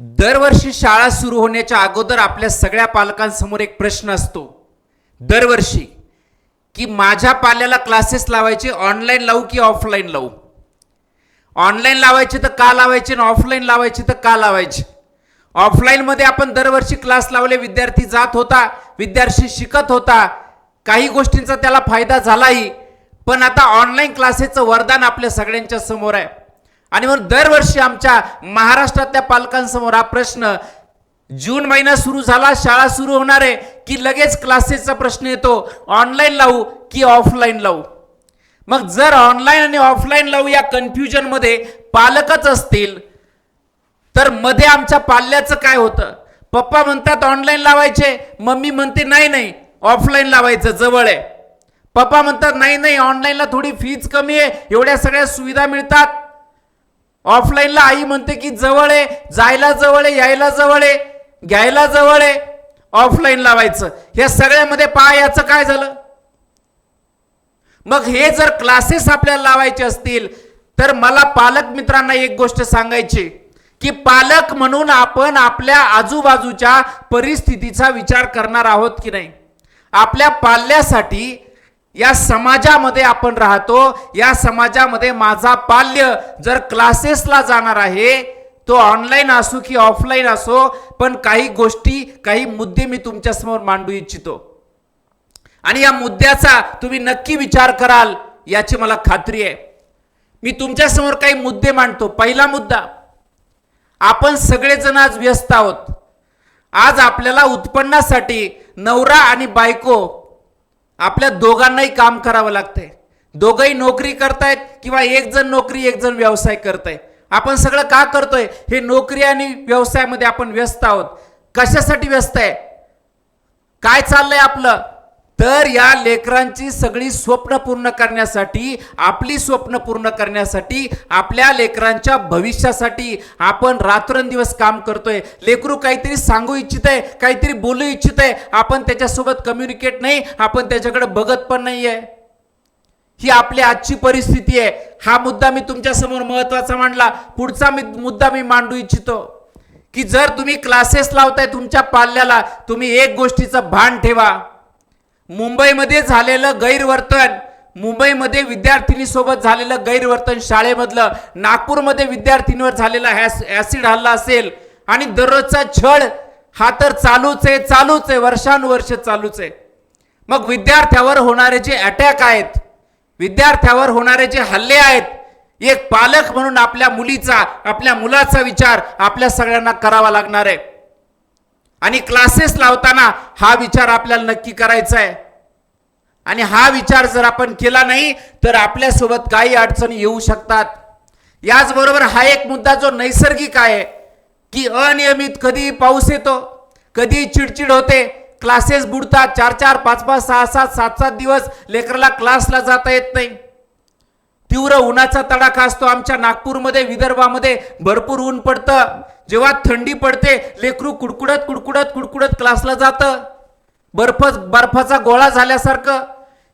दरवर्षी शाळा सुरू होण्याच्या अगोदर आपल्या सगळ्या पालकांसमोर एक प्रश्न असतो. दरवर्षी की माझ्या पाल्याला क्लासेस लावायचे ऑनलाईन लावू की ऑफलाईन लावू? ऑनलाईन लावायचे तर का लावायचे आणि ऑफलाईन लावायचे तर का लावायचे? ऑफलाईनमध्ये आपण दरवर्षी क्लास लावले विद्यार्थी जात होता विद्यार्थी शिकत होता. काही गोष्टींचा त्याला फायदा झालाही पण आता ऑनलाईन क्लासेसचं वरदान आपल्या सगळ्यांच्या समोर आहे. आणि म्हणून दरवर्षी आमच्या महाराष्ट्रातल्या पालकांसमोर हा प्रश्न जून महिना सुरू झाला शाळा सुरू होणार आहे की लगेच क्लासेसचा प्रश्न येतो? ऑनलाईन लावू की ऑफलाईन लावू? मग जर ऑनलाईन आणि ऑफलाईन लावू या कन्फ्युजनमध्ये पालकच असतील तर मध्ये आमच्या पाल्याचं काय होतं? पप्पा म्हणतात ऑनलाईन लावायचे. मम्मी म्हणते नाही नाही ऑफलाईन लावायचं जवळ आहे. पप्पा म्हणतात नाही नाही ऑनलाईनला थोडी फीज कमी आहे एवढ्या सगळ्या सुविधा मिळतात. ऑफलाईनला आई म्हणते की जवळ आहे जायला जवळ आहे यायला जवळ आहे घ्यायला जवळ आहे ऑफलाईन लावायचं. या सगळ्यामध्ये पहा याचं काय झालं? मग हे जर क्लासेस आपल्याला लावायचे असतील तर मला पालक मित्रांना एक गोष्ट सांगायची की पालक म्हणून आपण आपल्या आजूबाजूच्या परिस्थितीचा विचार करणार आहोत की नाही? आपल्या पाल्यासाठी या समाजामध्ये आपण राहतो या समाजामध्ये माझा पाल्य जर क्लासेसला जाणार आहे तो ऑनलाईन असो की ऑफलाईन असो पण काही गोष्टी काही मुद्दे मी तुमच्यासमोर मांडू इच्छितो. आणि या मुद्द्याचा तुम्ही नक्की विचार कराल याची मला खात्री आहे. मी तुमच्यासमोर काही मुद्दे मांडतो. पहिला मुद्दा आपण सगळेजण आज व्यस्त आहोत. आज आपल्याला उत्पन्नासाठी नवरा आणि बायको आपल्या दोघांनाही काम करावं लागतंय. दोघंही नोकरी करतायत किंवा एक जण नोकरी एक जण व्यवसाय करताय. आपण सगळं का करतोय? हे नोकरी आणि व्यवसायामध्ये आपण व्यस्त आहोत. कशासाठी व्यस्त आहे? काय चाललंय आपलं? तर या लेकरांची सगळी स्वप्न पूर्ण करण्यासाठी आपली स्वप्न पूर्ण करण्यासाठी आपल्या लेकरांच्या भविष्यासाठी आपण रात्रंदिवस काम करतोय. लेकरू काहीतरी सांगू इच्छित आहे काहीतरी बोलू इच्छित आहे आपण त्याच्यासोबत कम्युनिकेट नाही आपण त्याच्याकडे बघत पण नाही आहे ही आपली आजची परिस्थिती आहे. हा मुद्दा मी तुमच्यासमोर महत्त्वाचा मांडला. पुढचा मी मुद्दा मी मांडू इच्छितो. की जर तुम्ही क्लासेस लावताय तुमच्या पाल्याला तुम्ही एक गोष्टीचं भान ठेवा. मुंबईमध्ये झालेलं गैरवर्तन मुंबईमध्ये विद्यार्थिनीसोबत झालेलं गैरवर्तन शाळेमधलं नागपूरमध्ये विद्यार्थिनीवर झालेला हॅस ॲसिड हल्ला असेल आणि दररोजचा छळ हा तर चालूच आहे चालूच आहे वर्षानुवर्ष चालूच आहे. मग विद्यार्थ्यावर होणारे जे अटॅक आहेत विद्यार्थ्यावर होणारे जे हल्ले आहेत एक पालक म्हणून आपल्या मुलीचा आपल्या मुलाचा विचार आपल्या सगळ्यांना करावा लागणार आहे. आणि क्लासेस लावताना हा विचार आपल्याला नक्की करायचा आहे. आणि हा विचार जर आपण केला नाही तर आपल्यासोबत काही अडचणी येऊ शकतात. याचबरोबर हा एक मुद्दा जो नैसर्गिक आहे की अनियमित कधी पाऊस येतो कधी चिडचिड होते क्लासेस बुडतात चार चार पाच पाच सहा सात सात सात दिवस लेकराला क्लासला जाता येत नाही. तीव्र उन्हाचा तडाखा असतो आमच्या नागपूरमध्ये विदर्भामध्ये भरपूर ऊन पडतं. जेव्हा थंडी पडते लेकरू कुडकुडत कुडकुडत कुडकुडत क्लासला जातं. बर्फ बर्फाचा गोळा झाल्यासारखं.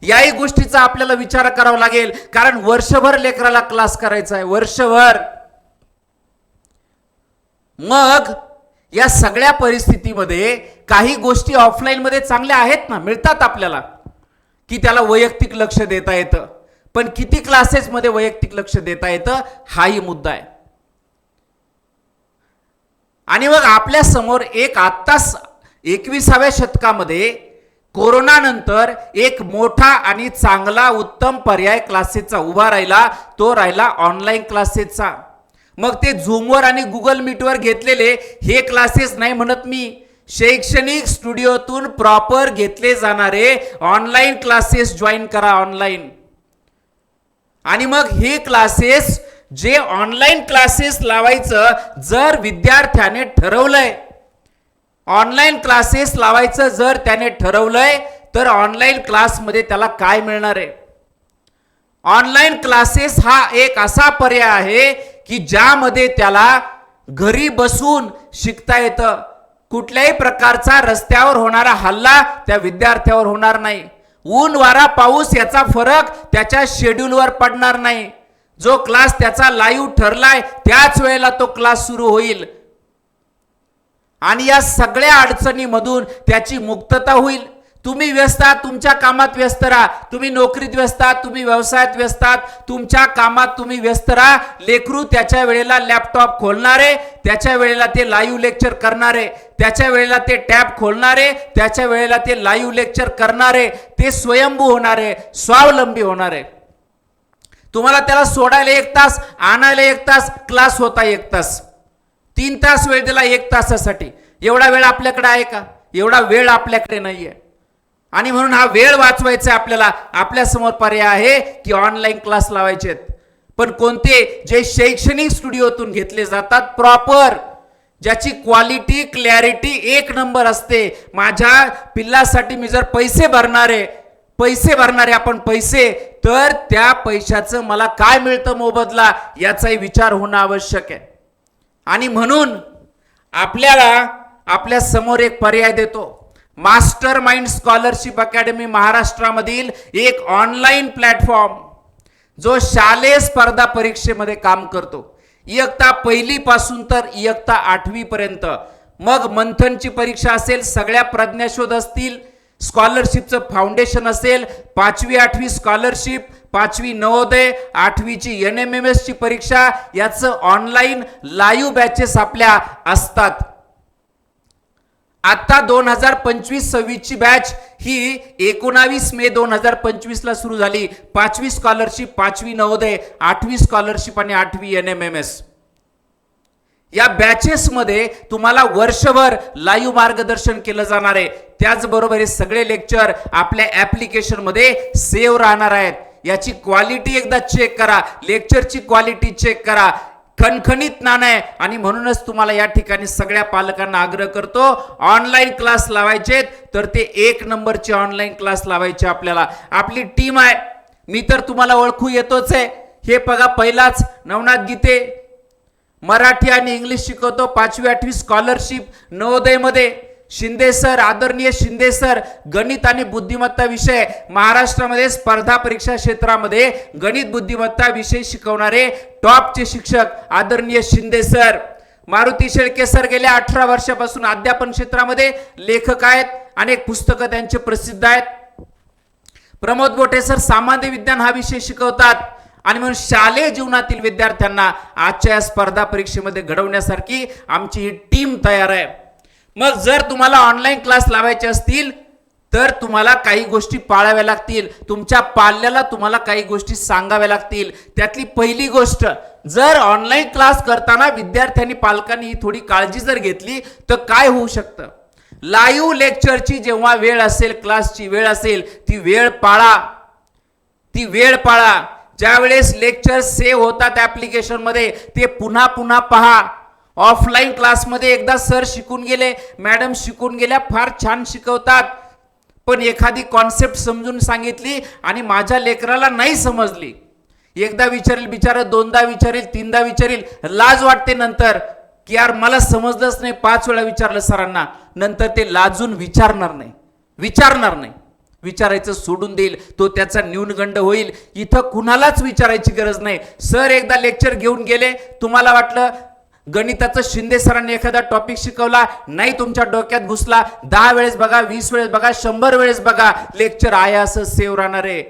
याही गोष्टीचा आपल्याला विचार करावा लागेल. कारण वर्षभर लेकराला क्लास करायचा आहे. वर्षभर. मग या सगळ्या परिस्थितीमध्ये काही गोष्टी ऑफलाईनमध्ये चांगल्या आहेत ना? मिळतात आपल्याला. की त्याला वैयक्तिक लक्ष देता येतं. पण किती क्लासेसमध्ये वैयक्तिक लक्ष देता येतं? हाही मुद्दा आहे. आणि मग आपल्यासमोर एक आत्ताच एकविसाव्या शतकामध्ये कोरोनानंतर एक मोठा आणि चांगला उत्तम पर्याय क्लासेसचा उभा राहिला. तो राहिला ऑनलाईन क्लासेसचा. मग ते झूमवर आणि गुगल मीटवर घेतलेले हे क्लासेस नाही म्हणत मी. शैक्षणिक स्टुडिओतून प्रॉपर घेतले जाणारे ऑनलाईन क्लासेस जॉईन करा ऑनलाईन. आणि मग हे क्लासेस जे ऑनलाईन क्लासेस लावायचं जर विद्यार्थ्याने ठरवलंय ऑनलाईन क्लासेस लावायचं जर त्याने ठरवलंय तर ऑनलाईन क्लासमध्ये त्याला काय मिळणार आहे? ऑनलाईन क्लासेस हा एक असा पर्याय आहे की ज्यामध्ये त्याला घरी बसून शिकता येतं. कुठल्याही प्रकारचा रस्त्यावर होणारा हल्ला त्या विद्यार्थ्यावर होणार नाही. ऊन वारा पाऊस याचा फरक त्याच्या शेड्यूलवर पडणार नाही. जो क्लास त्याचा लाईव्ह ठरलाय त्याच वेळेला तो क्लास सुरू होईल. आणि या सगळ्या अडचणीमधून त्याची मुक्तता होईल. तुम्ही व्यस्त आहात तुमच्या कामात व्यस्त राहा. तुम्ही नोकरीत व्यस्त आहात तुम्ही व्यवसायात व्यस्त आहात. तुमच्या कामात तुम्ही व्यस्त राहा. लेकरू त्याच्या वेळेला लॅपटॉप खोलणारे त्याच्या वेळेला ते लाईव्ह लेक्चर करणारे त्याच्या वेळेला ते टॅब खोलणारे त्याच्या वेळेला ते लाईव्ह लेक्चर करणारे ते स्वयंभू होणारे स्वावलंबी होणारे. तुम्हाला त्याला सोडायला एक तास आणायला एक तास क्लास होता एक तास. तीन तास वेळ दिला एक तासासाठी. एवढा वेळ आपल्याकडे आहे का? एवढा वेळ आपल्याकडे नाहीये. आणि म्हणून हा वेळ वाचवायचा आहे आपल्याला. आपल्यासमोर पर्याय आहे की ऑनलाईन क्लास लावायचे आहेत. पण कोणते? जे शैक्षणिक स्टुडिओतून घेतले जातात प्रॉपर ज्याची क्वालिटी क्लॅरिटी एक नंबर असते. माझ्या पिल्लासाठी मी जर पैसे भरणारे पैसे भरणारे आपण पैसे तर त्या पैशाचं मला काय मिळतं मोबदला? याचाही विचार होणं आवश्यक आहे. आणि म्हणून आपल्याला आपल्यासमोर एक पर्याय देतो. मास्टर माइंड स्कॉलरशिप अकॅडमी महाराष्ट्रामधील एक ऑनलाईन प्लॅटफॉर्म जो शालेय स्पर्धा परीक्षेमध्ये काम करतो. इयत्ता पहिलीपासून तर इयत्ता आठवीपर्यंत. मग मंथनची परीक्षा असेल सगळ्या प्रज्ञाशोध असतील स्कॉलरशिपचं फाउंडेशन असेल पाचवी आठवी स्कॉलरशिप पाचवी नवोदय आठवीची एन एम एम एसची परीक्षा याचं ऑनलाईन लाईव्ह बॅचेस आपल्या असतात. आता दोन हजार पंचवीस सव्वीसची बॅच ही एकोणावीस मे दोन हजार पंचवीसला सुरू झाली. पाचवी स्कॉलरशिप पाचवी नवोदय आठवी स्कॉलरशिप आणि आठवी एन एम एम एस या बॅचेसमध्ये तुम्हाला वर्षभर लाईव्ह मार्गदर्शन केलं जाणार आहे. त्याचबरोबर हे सगळे लेक्चर आपल्या ॲप्लिकेशनमध्ये सेव्ह राहणार आहेत. याची क्वालिटी एकदा चेक करा. लेक्चरची क्वालिटी चेक करा. खणखणीत नाणं आहे. आणि म्हणूनच तुम्हाला या ठिकाणी सगळ्या पालकांना आग्रह करतो ऑनलाईन क्लास लावायचे तर ते एक नंबरचे ऑनलाईन क्लास लावायचे आपल्याला. आपली टीम आहे. मी तर तुम्हाला ओळखू येतोच आहे. हे बघा पहिलाच नवनाथ गीते. मराठी आणि इंग्लिश शिकवतो. पाचवी आठवी स्कॉलरशिप नवोदयमध्ये. शिंदे सर आदरणीय शिंदे सर गणित आणि बुद्धिमत्ता विषय महाराष्ट्रामध्ये स्पर्धा परीक्षा क्षेत्रामध्ये गणित बुद्धिमत्ता विषय शिकवणारे टॉपचे शिक्षक आदरणीय शिंदे सर. मारुती शेळके सर गेल्या अठरा वर्षापासून अध्यापन क्षेत्रामध्ये लेखक आहेत अनेक पुस्तकं त्यांचे प्रसिद्ध आहेत. प्रमोद बोटे सर सामान्य विज्ञान हा विषय शिकवतात आणि म्हणून शालेय जीवनातील विद्यार्थ्यांना आजच्या या स्पर्धा परीक्षेमध्ये घडवण्यासारखी आमची ही टीम तयार आहे. मग जर तुम्हाला ऑनलाईन क्लास लावायचे असतील तर तुम्हाला काही गोष्टी पाळाव्या लागतील. तुमच्या पाल्याला तुम्हाला काही गोष्टी सांगाव्या लागतील. त्यातली पहिली गोष्ट जर ऑनलाईन क्लास करताना विद्यार्थ्यांनी पालकांनी ही थोडी काळजी जर घेतली तर काय होऊ शकतं? लाईव्ह लेक्चरची जेव्हा वेळ असेल क्लासची वेळ असेल ती वेळ पाळा. ती वेळ पाळा. ज्यावेळेस लेक्चर सेव्ह होतात ॲप्लिकेशनमध्ये ते पुन्हा पुन्हा पहा. ऑफलाईन क्लासमध्ये एकदा सर शिकून गेले मॅडम शिकून गेल्या फार छान शिकवतात. पण एखादी कॉन्सेप्ट समजून सांगितली आणि माझ्या लेकराला नाही समजली. एकदा विचारेल बिचारा दोनदा विचारेल तीनदा विचारेल लाज वाटते नंतर. की यार मला समजलंच नाही पाच वेळा विचारलं सरांना. नंतर ते लाजून विचारणार नाही. विचारणार नाही. विचारायचं सोडून देईल तो त्याचा न्यूनगंड होईल. इथं कुणालाच विचारायची गरज नाही. सर एकदा लेक्चर घेऊन गेले तुम्हाला वाटलं गणिताचं शिंदे सरांनी एखादा टॉपिक शिकवला नाही तुमच्या डोक्यात घुसला दहा वेळेस बघा वीस वेळेस बघा शंभर वेळेस बघा लेक्चर आयास सेव राहणार आहे.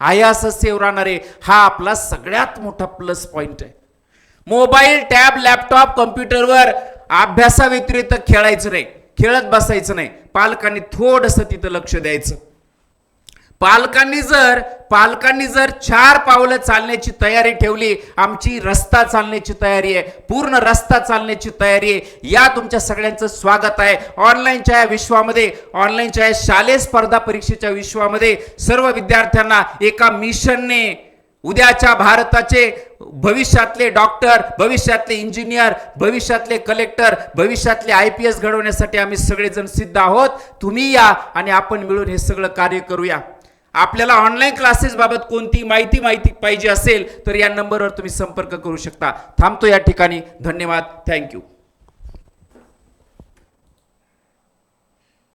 आयास सेव राहणार आहे. हा आपला सगळ्यात मोठा प्लस पॉइंट आहे. मोबाईल टॅब लॅपटॉप कम्प्युटरवर अभ्यासाव्यतिरिक्त खेळायचं नाही. खेळत बसायचं नाही. पालकांनी थोडंसं तिथं लक्ष द्यायचं. पालकांनी जर पालकांनी जर चार पावलं चालण्याची तयारी ठेवली आमची रस्ता चालण्याची तयारी आहे पूर्ण रस्ता चालण्याची तयारी आहे या तुमच्या सगळ्यांचं स्वागत आहे. ऑनलाईनच्या या विश्वामध्ये ऑनलाईनच्या या शालेय स्पर्धा परीक्षेच्या विश्वामध्ये सर्व विद्यार्थ्यांना एका मिशनने उद्याच्या भारताचे भविष्यातले डॉक्टर भविष्यातले इंजिनियर भविष्यातले कलेक्टर भविष्यातले आय पी एस घडवण्यासाठी आम्ही सगळेजण सिद्ध आहोत. तुम्ही या आणि आपण मिळून हे सगळं कार्य करूया. आपल्याला ऑनलाईन क्लासेस बाबत कोणती माहिती माहिती पाहिजे असेल तर या नंबरवर तुम्ही संपर्क करू शकता. थांबतो या ठिकाणी. धन्यवाद. थँक्यू